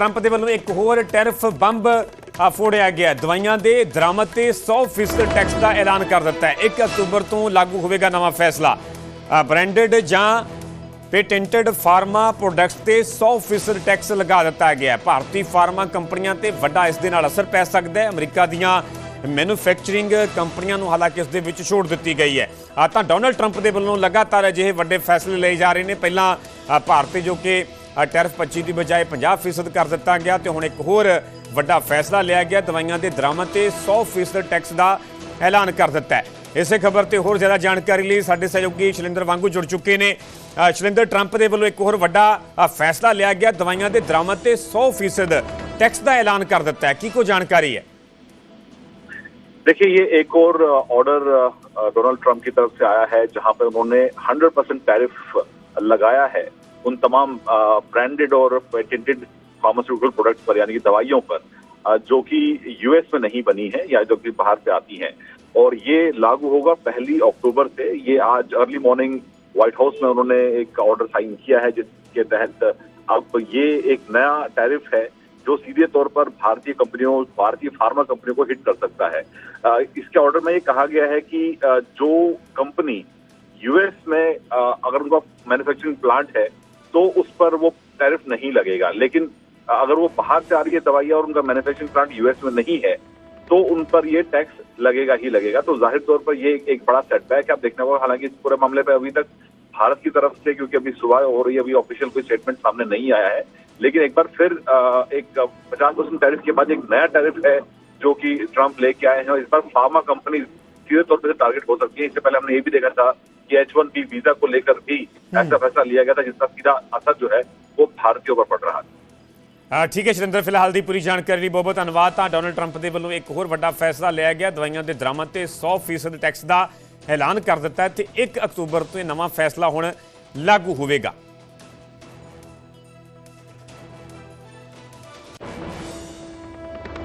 Trump ਦੇ ਵੱਲੋਂ ਇੱਕ ਹੋਰ ਟੈਰਿਫ ਬੰਬ ਫੋੜਿਆ ਗਿਆ। ਦਵਾਈਆਂ ਦੇ ਦਰਾਮਦ ਤੇ 100% ਟੈਕਸ ਦਾ ਐਲਾਨ ਕਰ ਦਿੱਤਾ ਹੈ। 1 ਅਕਤੂਬਰ ਤੋਂ ਲਾਗੂ ਹੋਵੇਗਾ ਨਵਾਂ ਫੈਸਲਾ। ਬ੍ਰਾਂਡਡ ਜਾਂ ਪੇਟੈਂਟਡ ਫਾਰਮਾ ਪ੍ਰੋਡਕਟਸ ਤੇ 100% ਟੈਕਸ ਲਗਾ ਦਿੱਤਾ ਗਿਆ ਹੈ। ਭਾਰਤੀ ਫਾਰਮਾ ਕੰਪਨੀਆਂ ਤੇ ਵੱਡਾ ਇਸ ਦੇ ਨਾਲ ਅਸਰ ਪੈ ਸਕਦਾ ਹੈ। ਅਮਰੀਕਾ ਦੀਆਂ ਮੈਨੂਫੈਕਚਰਿੰਗ ਕੰਪਨੀਆਂ ਨੂੰ ਹਾਲਾਂਕਿ ਇਸ ਦੇ ਵਿੱਚ ਛੋੜ ਦਿੱਤੀ ਗਈ ਹੈ। ਆ ਤਾਂ ਡੋਨਲਡ ਟਰੰਪ ਦੇ ਵੱਲੋਂ ਲਗਾਤਾਰ ਅਜਿਹੇ ਵੱਡੇ ਫੈਸਲੇ ਲਏ ਜਾ ਰਹੇ ਨੇ। ਪਹਿਲਾਂ ਭਾਰਤ ਜੋ ਕਿ ਟੈਰਿਫ 25 ਦੀ ਬਜਾਏ 50% ਕਰ ਦਿੱਤਾ ਗਿਆ ਤੇ ਹੁਣ ਇੱਕ ਹੋਰ ਵੱਡਾ ਫੈਸਲਾ ਲਿਆ ਗਿਆ ਦਵਾਈਆਂ ਦੇ ਦਰਾਮਦ ਤੇ 100% ਟੈਕਸ ਦਾ ਐਲਾਨ ਕਰ ਦਿੱਤਾ ਹੈ ਇਸੇ ਖਬਰ ਤੇ ਹੋਰ ਜ਼ਿਆਦਾ ਜਾਣਕਾਰੀ ਲਈ ਸਾਡੇ ਸਹਿਯੋਗੀ ਸ਼ਲਿੰਦਰ ਵਾਂਗੂ ਜੁੜ ਚੁੱਕੇ ਨੇ ਅ, ਸ਼ਲਿੰਦਰ ਟਰੰਪ ਦੇ ਵੱਲੋਂ ਇੱਕ ਹੋਰ ਵੱਡਾ ਅ, ਫੈਸਲਾ ਲਿਆ ਗਿਆ ਦਵਾਈਆਂ ਦੇ ਦਰਾਮਦ ਤੇ 100% ਟੈਕਸ ਦਾ ਐਲਾਨ ਕਰ ਦਿੱਤਾ ਹੈ ਕੀ ਕੋ ਜਾਣਕਾਰੀ ਹੈ देखिए ये एक और ऑर्डर डोनाल्ड ट्रंप की तरफ से आया है जहां पर उन्होंने 100 परसेंट टैरिफ लगाया है उन तमाम ब्रांडेड और पेटेंटेड फार्मास्यूटिकल प्रोडक्ट्स पर, यानी कि दवाइयों पर जो कि यूएस में नहीं बनी है या जो कि बाहर से आती हैं। और ये लागू होगा पहली अक्टूबर से। ये आज अर्ली मॉर्निंग व्हाइट हाउस में उन्होंने एक ऑर्डर साइन किया है, जिसके तहत अब ये एक नया टैरिफ है, जो सीधे तौर पर भारतीय कंपनियों, भारतीय फार्मा कंपनियों को हिट कर सकता है। इसके ऑर्डर में ये कहा गया है कि जो कंपनी यूएस में अगर उनका मैन्युफैक्चरिंग प्लांट है तो उस पर वो टैरिफ नहीं लगेगा। लेकिन अगर वो बाहर से आ रही है दवाइयाँ और उनका मैन्युफैक्चरिंग प्लांट यूएस में नहीं है तो उन पर ये टैक्स लगेगा ही लगेगा। तो ज़ाहिर तौर पर ये एक बड़ा सेटबैक है। आप देखने को हालाँकि इस पूरे मामले पर अभी तक भारत की तरफ़ से, क्योंकि अभी सुबह हो रही है, अभी ऑफिशियल कोई स्टेटमेंट सामने नहीं आया है। लेकिन एक बार फिर एक पचास परसेंट टैरिफ के बाद एक नया टैरिफ है, जो कि ट्रंप लेके आए हैं। और इस बार फार्मा कंपनी सीधे तौर पर टारगेट हो सकती है इससे पहले हमने ये भी देखा था कि एच वन बी वीजा को लेकर भी ऐसा फैसला लिया गया था जिसका सीधा असर जो है वो भारत के ऊपर पड़ रहा है ਅ, ਠੀਕ ਹੈ ਸ਼ਰਿੰਦਰ ਫਿਲਹਾਲ ਦੀ ਪੂਰੀ ਜਾਣਕਾਰੀ ਲਈ ਬਹੁਤ ਬਹੁਤ ਧੰਨਵਾਦ ਤਾਂ ਡੋਨਲਡ ਟਰੰਪ ਦੇ ਵੱਲੋਂ ਇੱਕ ਹੋਰ ਵੱਡਾ ਫੈਸਲਾ ਲਿਆ ਗਿਆ ਦਵਾਈਆਂ ਦੇ ਦਰਾਮਦ ਤੇ 100% ਟੈਕਸ ਦਾ ਐਲਾਨ ਕਰ ਦਿੱਤਾ ਹੈ ਤੇ 1 ਅਕਤੂਬਰ ਤੋਂ ਇਹ ਨਵਾਂ ਫੈਸਲਾ ਹੁਣ ਲਾਗੂ ਹੋਵੇਗਾ